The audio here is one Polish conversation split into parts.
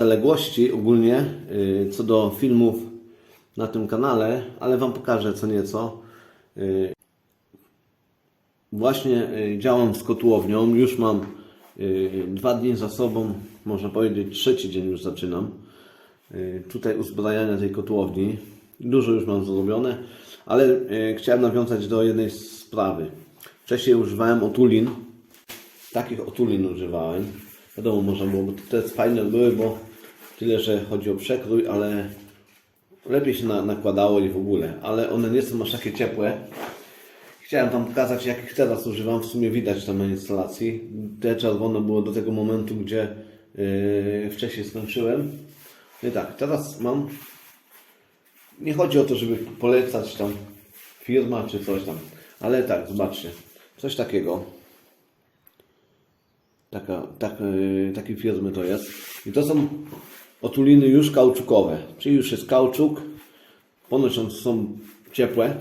zaległości ogólnie y, co do filmów na tym kanale, ale Wam pokażę co nieco. Y, Właśnie y, działam z kotłownią, już mam dwa dni za sobą, można powiedzieć trzeci dzień już zaczynam. Tutaj uzbrajania tej kotłowni. Dużo już mam zrobione, ale chciałem nawiązać do jednej sprawy. Wcześniej używałem otulin, takich otulin używałem. Wiadomo, można było, bo te fajne były, bo tyle, że chodzi o przekrój, ale lepiej się na, nakładało je w ogóle. Ale one nie są aż takie ciepłe. Chciałem Wam pokazać, jak ich teraz używam. W sumie widać tam na instalacji. Te czerwone było do tego momentu, gdzie yy, wcześniej skończyłem. No i tak, teraz mam. Nie chodzi o to, żeby polecać tam firma czy coś tam, ale tak, zobaczcie. Coś takiego. Taka, tak, yy, takiej firmy to jest. I to są otuliny już kauczukowe, czyli już jest kauczuk. Ponoć one są ciepłe.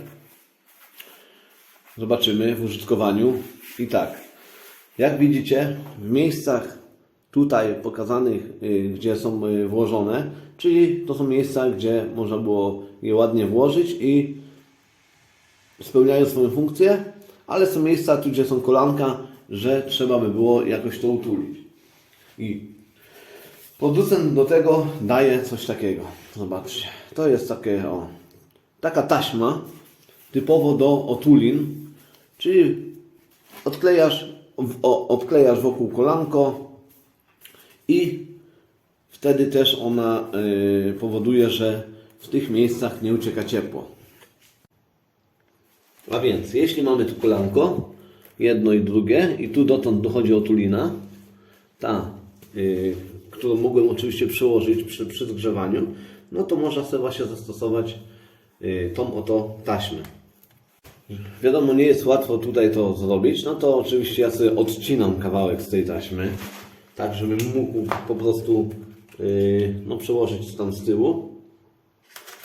Zobaczymy w użytkowaniu. I tak, jak widzicie, w miejscach tutaj pokazanych, y, gdzie są y, włożone, czyli to są miejsca, gdzie można było je ładnie włożyć i spełniają swoją funkcję, ale są miejsca tu, gdzie są kolanka, że trzeba by było jakoś to utulić. I producent do tego daje coś takiego. Zobaczcie, to jest takie, o, taka taśma typowo do otulin, czyli odklejasz, o, wokół kolanko i wtedy też ona y, powoduje, że w tych miejscach nie ucieka ciepło. A więc, jeśli mamy tu kolanko, jedno i drugie, i tu dotąd dochodzi otulina, ta, y, którą mogłem oczywiście przełożyć przy, przy zgrzewaniu, no to można sobie właśnie zastosować y, tą oto taśmę. Wiadomo, nie jest łatwo tutaj to zrobić, no to oczywiście ja sobie odcinam kawałek z tej taśmy, tak żebym mógł po prostu y, no, przełożyć tam z tyłu.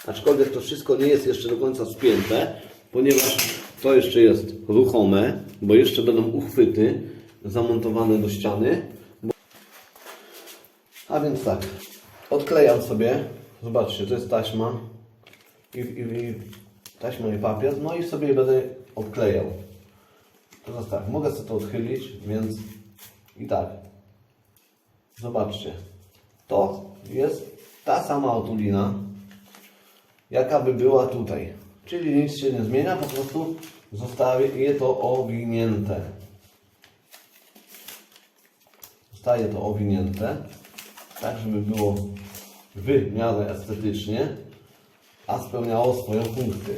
Aczkolwiek to wszystko nie jest jeszcze do końca spięte, ponieważ to jeszcze jest ruchome, bo jeszcze będą uchwyty zamontowane do ściany. A więc tak, odklejam sobie, zobaczcie, to jest taśma i, i, i taśma i papier, no i sobie będę obklejał. Teraz tak, mogę sobie to odchylić, więc i tak. Zobaczcie, to jest ta sama otulina, jaka by była tutaj. Czyli nic się nie zmienia, po prostu zostaje to owinięte. Zostaje to owinięte, tak żeby było w miarę estetycznie, a spełniało swoją funkcję.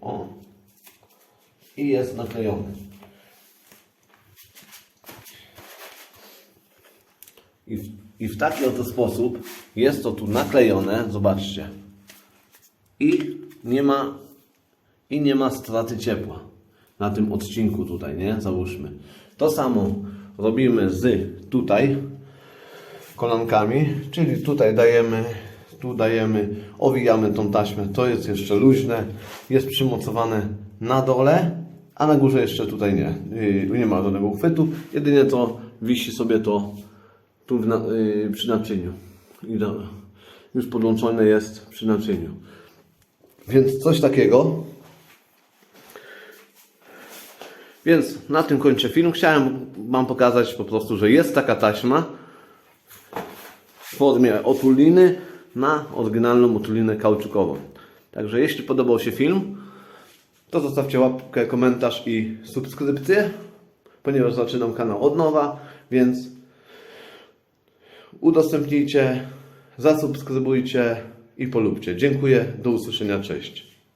O. I jest naklejony. I w, I w taki oto sposób jest to tu naklejone, zobaczcie. I nie ma, i nie ma straty ciepła na tym odcinku tutaj, nie? Załóżmy. To samo robimy z tutaj kolankami, czyli tutaj dajemy, tu dajemy, owijamy tą taśmę, to jest jeszcze luźne, jest przymocowane na dole, a na górze jeszcze tutaj nie, nie ma żadnego uchwytu, jedynie to wisi sobie to tu na, yy, przy naczyniu. I już podłączone jest przy naczyniu. Więc coś takiego. Więc na tym kończę film. Chciałem Wam pokazać po prostu, że jest taka taśma w formie otuliny na oryginalną otulinę kauczukową. Także jeśli podobał się film, to zostawcie łapkę, komentarz i subskrypcję, ponieważ zaczynam kanał od nowa, więc udostępnijcie, zasubskrybujcie i polubcie. Dziękuję, do usłyszenia, cześć.